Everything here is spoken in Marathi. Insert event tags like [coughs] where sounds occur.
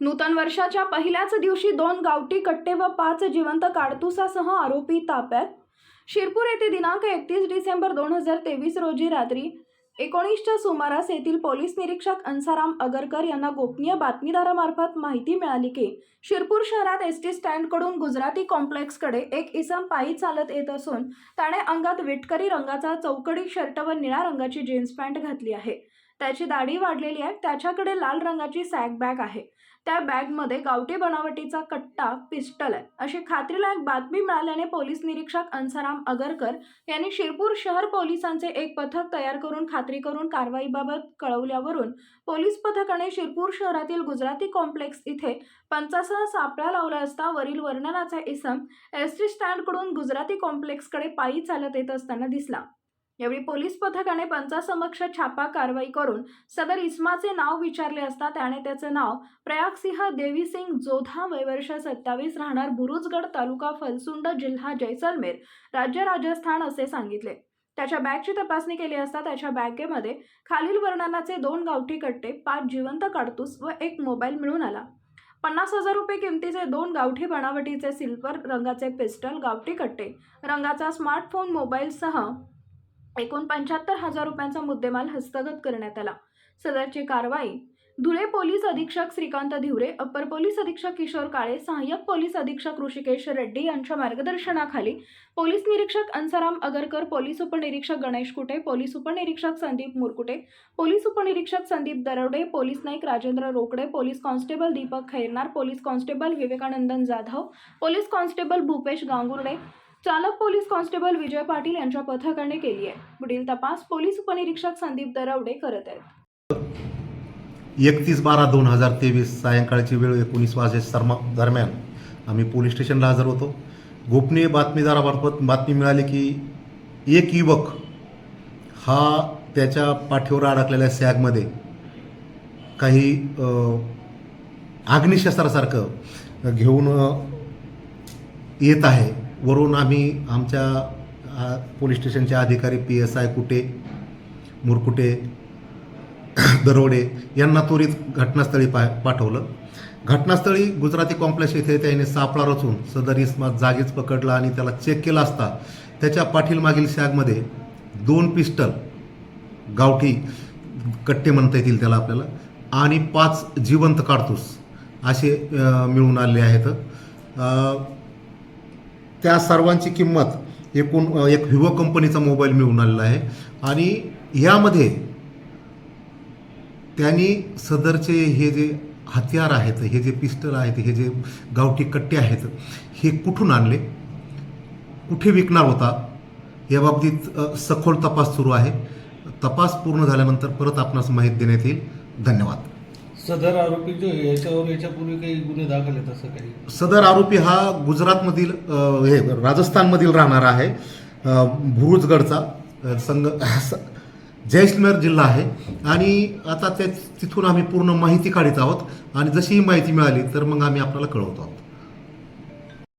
नूतन वर्षाच्या पहिल्याच दिवशी दोन गावठी कट्टे व पाच जिवंत काडतुसासह आरोपी ताब्यात. शिरपूर येथे दिनांक एकतीस डिसेंबर दोन हजार तेवीस रोजी रात्री एकोणीसच्या सुमारास येथील पोलीस निरीक्षक अंसाराम अगरकर यांना गोपनीय बातमीदारामार्फत माहिती मिळाली की शिरपूर शहरात एस टी स्टँडकडून गुजराती कॉम्प्लेक्सकडे एक इसम पायी चालत येत असून त्याने अंगात विटकरी रंगाचा चौकडी शर्ट व निळ्या रंगाची जीन्स पॅन्ट घातली आहे. त्याची दाढी वाढलेली आहे. त्याच्याकडे लाल रंगाची सॅक बॅग आहे. त्या बॅगमध्ये गावठी बनावटीचा कट्टा पिस्टल आहे. अशी खात्रीलायक बातमी मिळाल्याने पोलीस निरीक्षक अंसाराम अगरकर यांनी शिरपूर शहर पोलिसांचे एक पथक तयार करून खात्री करून कारवाईबाबत कळवल्यावरून पोलीस पथकाने शिरपूर शहरातील गुजराती कॉम्प्लेक्स इथे पंचासह सापळा लावला असता वरील वर्णनाचा इसम एस टी स्टँडकडून गुजराती कॉम्प्लेक्सकडे पायी चालत येत असताना दिसला. यावेळी पोलीस पथकाने पंचासमक्ष छापा कारवाई करून सदर इस्माचे नाव विचारले असता त्याने त्याचे नाव प्रयागसिंह देवीसिंग जोधा वयवर्ष सत्तावीस राहणार बुरुजगड तालुका फलसुंड जिल्हा जैसलमेर राज्य राजस्थान असे सांगितले. त्याच्या बॅगची तपासणी केली असता त्याच्या बॅगेमध्ये खालील वर्णनाचे दोन गावठी कट्टे पाच जिवंत काडतूस व एक मोबाईल मिळून आला. पन्नास हजार रुपये किमतीचे दोन गावठी बनावटीचे सिल्वर रंगाचे पिस्टल गावठी कट्टे रंगाचा स्मार्टफोन मोबाईलसह एकूण पंच्याहत्तर हजार रुपयांचा मुद्देमाल हस्तगत करण्यात आला. सदरची कारवाई धुळे पोलीस अधीक्षक श्रीकांत धिवरे अप्पर पोलीस अधीक्षक किशोर काळे सहाय्यक पोलीस अधीक्षक ऋषिकेश रेड्डी यांच्या मार्गदर्शनाखाली पोलीस निरीक्षक अंसाराम अगरकर पोलीस उपनिरीक्षक गणेश कुटे पोलीस उपनिरीक्षक संदीप मुरकुटे पोलीस उपनिरीक्षक Sandeep Darwade police Naik Rajendra Rokade police constable Deepak Khairnar police constable Vivekanandan Jadhav police constable Bhupesh Gangurde चालक पोलीस कॉन्स्टेबल विजय पाटील यांच्या पथकाने केली आहे पुढील तपास पोलीस उपनिरीक्षक संदीप दरवडे करत आहेत. एकतीस बारा दोन हजार तेवीस सायंकाळची वेळ एकोणीस वाजे सरमा दरम्यान आम्ही पोलीस स्टेशनला हजर होतो. गोपनीय बातमीदारामार्फत बातमी मिळाली की एक युवक हा त्याच्या पाठीवर अडकलेल्या सॅगमध्ये काही अ, अग्निशस्त्रासारखं घेऊन येत आहे. वरून आम्ही आमच्या पोलीस स्टेशनचे अधिकारी P S I Kute Murkute [coughs] Darode यांना त्वरित घटनास्थळी पा पाठवलं. घटनास्थळी गुजराती कॉम्प्लेक्स येथे त्याने सापळा रचून सदर इस्मात जागीच पकडला आणि त्याला चेक केला असता त्याच्या पाठीलमागील शॅगमध्ये सॅगमध्ये दोन पिस्टल गावठी कट्टे म्हणता येतील त्याला आपल्याला आणि पाच जिवंत काडतूस असे मिळून आले आहेत. त्या सर्वांची किंमत एकूण एक व्हिवो कंपनीचा मोबाईल मिळून आलेला आहे. आणि यामध्ये त्यांनी सदरचे हे जे हत्यार आहेत हे जे पिस्टल आहेत हे जे गावठी कट्टे आहेत हे कुठून आणले? कुठे विकणार होता? याबाबतीत बाबतीत सखोल तपास सुरू आहे. तपास पूर्ण झाल्यानंतर परत आपणास माहिती देण्यात येईल. धन्यवाद. सदर आरोपी जो याच्यावर याच्यापूर्वी काही गुन्हे दाखल आहेत असं काही? सदर आरोपी हा गुजरातमधील अ, हे राजस्थानमधील राहणारा आहे. अ, भुरुजगडचा अ, संग स- जैसलमेर जिल्हा आहे. आणि आता ते तिथून आम्ही पूर्ण माहिती काढत आहोत. आणि जशी ही माहिती मिळाली तर मग आम्ही आपल्याला कळवतो आहोत.